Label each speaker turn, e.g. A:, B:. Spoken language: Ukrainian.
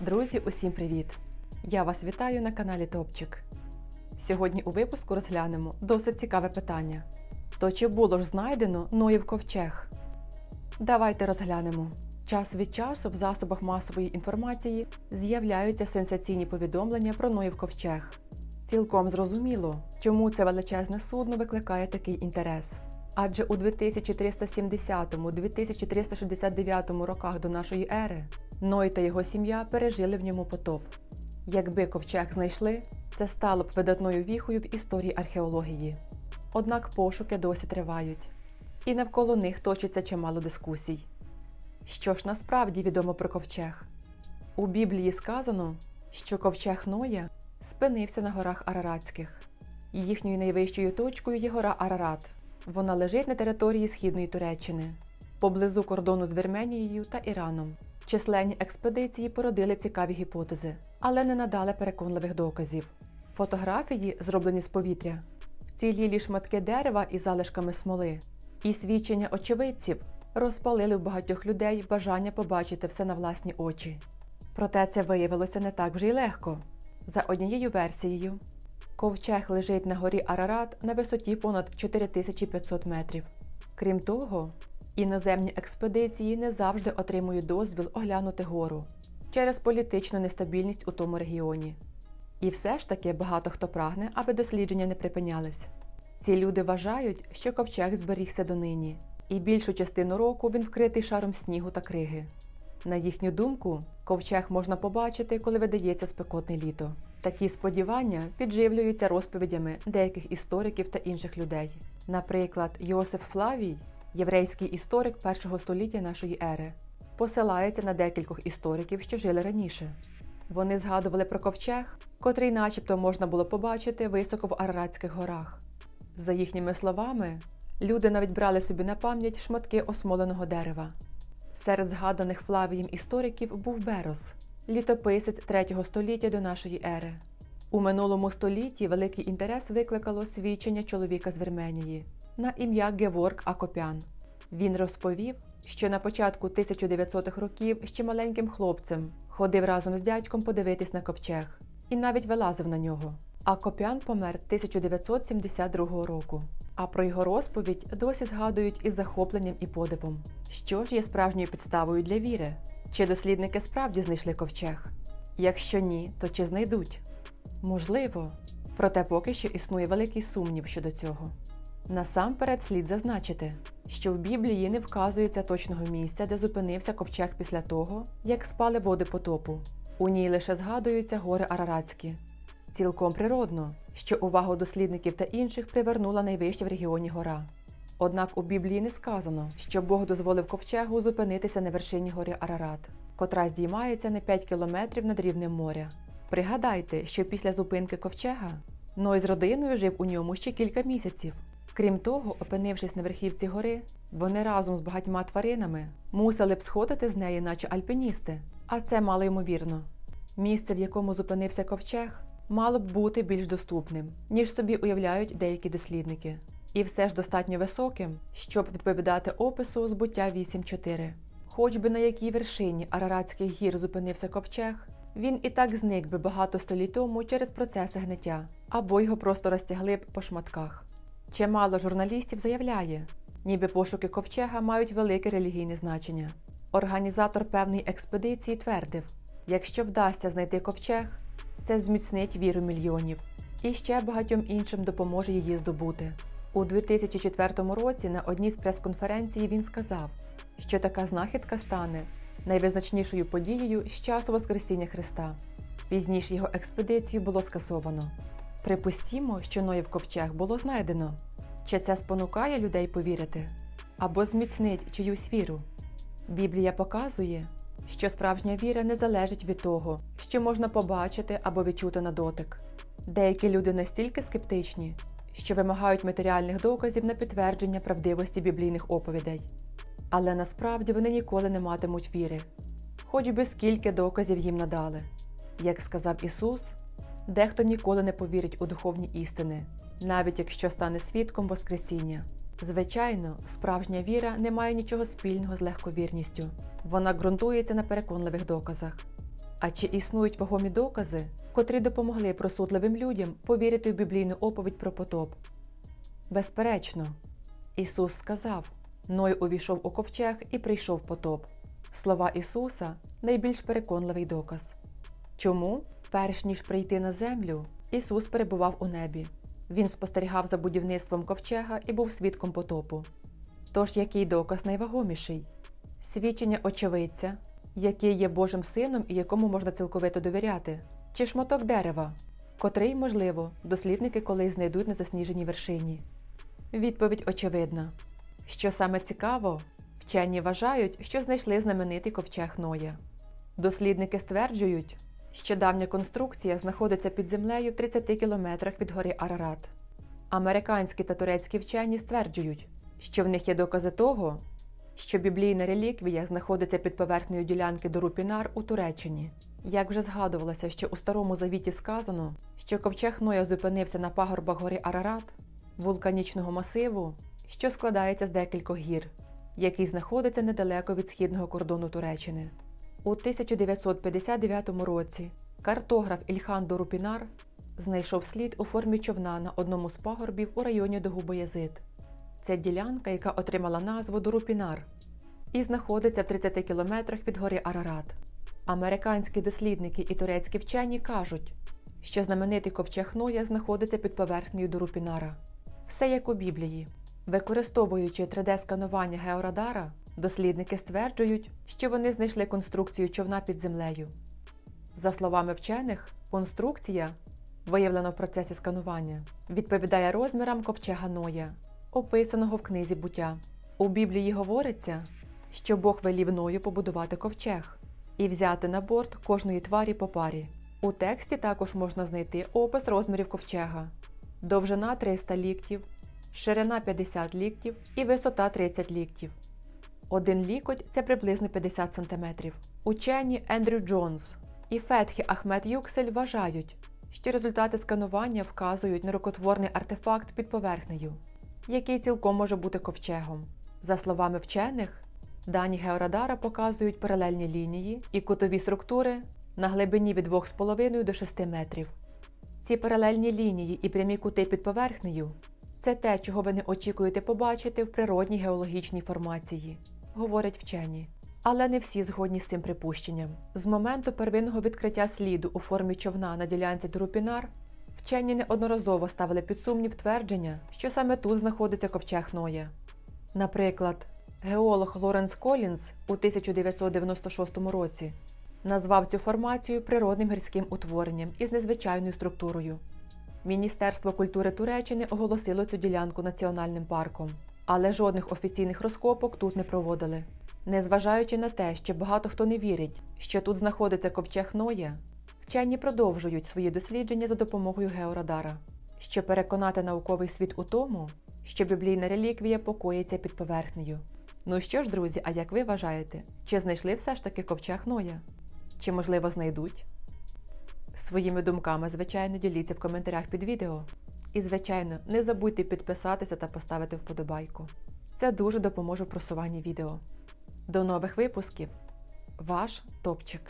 A: Друзі, усім привіт! Я вас вітаю на каналі Топчик. Сьогодні у випуску розглянемо досить цікаве питання. То чи було ж знайдено Ноїв ковчег? Давайте розглянемо. Час від часу в засобах масової інформації з'являються сенсаційні повідомлення про Ноїв ковчег. Цілком зрозуміло, чому це величезне судно викликає такий інтерес. Адже у 2370-2369 роках до нашої ери Ной та його сім'я пережили в ньому потоп. Якби ковчег знайшли, це стало б видатною віхою в історії археології. Однак пошуки досі тривають, і навколо них точиться чимало дискусій. Що ж насправді відомо про ковчег? У Біблії сказано, що ковчег Ноя спинився на горах Араратських. Їхньою найвищою точкою є гора Арарат. Вона лежить на території східної Туреччини, поблизу кордону з Вірменією та Іраном. Численні експедиції породили цікаві гіпотези, але не надали переконливих доказів. Фотографії, зроблені з повітря, цілілі шматки дерева із залишками смоли, і свідчення очевидців розпалили в багатьох людей бажання побачити все на власні очі. Проте це виявилося не так вже й легко. За однією версією, ковчег лежить на горі Арарат на висоті понад 4500 метрів. Крім того, іноземні експедиції не завжди отримують дозвіл оглянути гору через політичну нестабільність у тому регіоні. І все ж таки багато хто прагне, аби дослідження не припинялись. Ці люди вважають, що ковчег зберігся донині, і більшу частину року він вкритий шаром снігу та криги. На їхню думку, ковчег можна побачити, коли видається спекотне літо. Такі сподівання підживлюються розповідями деяких істориків та інших людей. Наприклад, Йосиф Флавій, єврейський історик першого століття нашої ери, посилається на декількох істориків, що жили раніше. Вони згадували про ковчег, котрий, начебто, можна було побачити високо в Араратських горах. За їхніми словами, люди навіть брали собі на пам'ять шматки осмоленого дерева. Серед згаданих Флавієм істориків був Берос, літописець 3 століття до нашої ери. У минулому столітті великий інтерес викликало свідчення чоловіка з Вірменії на ім'я Геворг Акопян. Він розповів, що на початку 1900-х років ще маленьким хлопцем ходив разом з дядьком подивитись на ковчег і навіть вилазив на нього. Акопян помер 1972 року. А про його розповідь досі згадують із захопленням і подивом. Що ж є справжньою підставою для віри? Чи дослідники справді знайшли ковчег? Якщо ні, то чи знайдуть? Можливо, проте поки що існує великий сумнів щодо цього. Насамперед слід зазначити, що в Біблії не вказується точного місця, де зупинився ковчег після того, як спали води потопу. У ній лише згадуються гори Араратські. Цілком природно, що увагу дослідників та інших привернула найвища в регіоні гора. Однак у Біблії не сказано, що Бог дозволив ковчегу зупинитися на вершині гори Арарат, котра здіймається на 5 кілометрів над рівнем моря. Пригадайте, що після зупинки ковчега Ной з родиною жив у ньому ще кілька місяців. Крім того, опинившись на верхівці гори, вони разом з багатьма тваринами мусили б сходити з неї, наче альпіністи, а це мало ймовірно. Місце, в якому зупинився ковчег, мало б бути більш доступним, ніж собі уявляють деякі дослідники, і все ж достатньо високим, щоб відповідати опису збуття 8.4. Хоч би на якій вершині Араратських гір зупинився ковчег, він і так зник би багато століть тому через процеси гниття, або його просто розтягли б по шматках. Чимало журналістів заявляє, ніби пошуки ковчега мають велике релігійне значення. Організатор певної експедиції твердив: якщо вдасться знайти ковчег, це зміцнить віру мільйонів і ще багатьом іншим допоможе її здобути. У 2004 році на одній з прес-конференцій він сказав, що така знахідка стане найвизначнішою подією з часу Воскресіння Христа. Пізніше його експедицію було скасовано. Припустімо, що Ноїв ковчег було знайдено. Чи це спонукає людей повірити або зміцнить чиюсь віру? Біблія показує, що справжня віра не залежить від того, що можна побачити або відчути на дотик. Деякі люди настільки скептичні, що вимагають матеріальних доказів на підтвердження правдивості біблійних оповідей. Але насправді вони ніколи не матимуть віри, хоч би скільки доказів їм надали. Як сказав Ісус, дехто ніколи не повірить у духовні істини, навіть якщо стане свідком Воскресіння. Звичайно, справжня віра не має нічого спільного з легковірністю. Вона ґрунтується на переконливих доказах. А чи існують вагомі докази, котрі допомогли просудливим людям повірити в біблійну оповідь про потоп? Безперечно, Ісус сказав: Ной увійшов у ковчег і прийшов потоп. Слова Ісуса найбільш переконливий доказ. Чому, перш ніж прийти на землю, Ісус перебував у небі. Він спостерігав за будівництвом ковчега і був свідком потопу. Тож який доказ найвагоміший? Свідчення очевидця, який є Божим сином і якому можна цілковито довіряти, чи шматок дерева, котрий, можливо, дослідники колись знайдуть на засніженій вершині? Відповідь очевидна. Що саме цікаво, вчені вважають, що знайшли знаменитий ковчег Ноя. Дослідники стверджують, що давня конструкція знаходиться під землею в 30 кілометрах від гори Арарат. Американські та турецькі вчені стверджують, що в них є докази того, що біблійна реліквія знаходиться під поверхнею ділянки Дорупінар у Туреччині. Як вже згадувалося, що у Старому Завіті сказано, що ковчег Ноя зупинився на пагорбах гори Арарат, вулканічного масиву, що складається з декількох гір, який знаходиться недалеко від східного кордону Туреччини. У 1959 році картограф Ільхан Дорупінар знайшов слід у формі човна на одному з пагорбів у районі Догубоязид. Це ділянка, яка отримала назву Дорупінар і знаходиться в 30 кілометрах від гори Арарат. Американські дослідники і турецькі вчені кажуть, що знаменитий ковчег Ноя знаходиться під поверхнею Дорупінара. Все як у Біблії. Використовуючи 3D-сканування георадара, дослідники стверджують, що вони знайшли конструкцію човна під землею. За словами вчених, конструкція, виявлена в процесі сканування, відповідає розмірам ковчега Ноя, описаного в книзі буття. У Біблії говориться, що Бог велів Ною побудувати ковчег і взяти на борт кожної тварі по парі. У тексті також можна знайти опис розмірів ковчега: довжина 300 ліктів, ширина 50 ліктів і висота 30 ліктів. Один лікоть це приблизно 50 см. Учені Ендрю Джонс і Фетхі Ахмед Юксель вважають, що результати сканування вказують на рукотворний артефакт під поверхнею, який цілком може бути ковчегом. За словами вчених, дані георадара показують паралельні лінії і кутові структури на глибині від 2,5 до 6 метрів. Ці паралельні лінії і прямі кути під поверхнею це те, чого ви не очікуєте побачити в природній геологічній формації, говорять вчені. Але не всі згодні з цим припущенням. З моменту первинного відкриття сліду у формі човна на ділянці Друпінар вчені неодноразово ставили під сумнів твердження, що саме тут знаходиться ковчег Ноя. Наприклад, геолог Лоренс Колінс у 1996 році назвав цю формацію природним гірським утворенням із незвичайною структурою. Міністерство культури Туреччини оголосило цю ділянку національним парком, але жодних офіційних розкопок тут не проводили. Незважаючи на те, що багато хто не вірить, що тут знаходиться ковчег Ноя, вчені продовжують свої дослідження за допомогою георадара, щоб переконати науковий світ у тому, що біблійна реліквія покоїться під поверхнею. Ну що ж, друзі, а як ви вважаєте, чи знайшли все ж таки ковчег Ноя? Чи, можливо, знайдуть? Своїми думками, звичайно, діліться в коментарях під відео. І, звичайно, не забудьте підписатися та поставити вподобайку. Це дуже допоможе в просуванні відео. До нових випусків! Ваш топчик!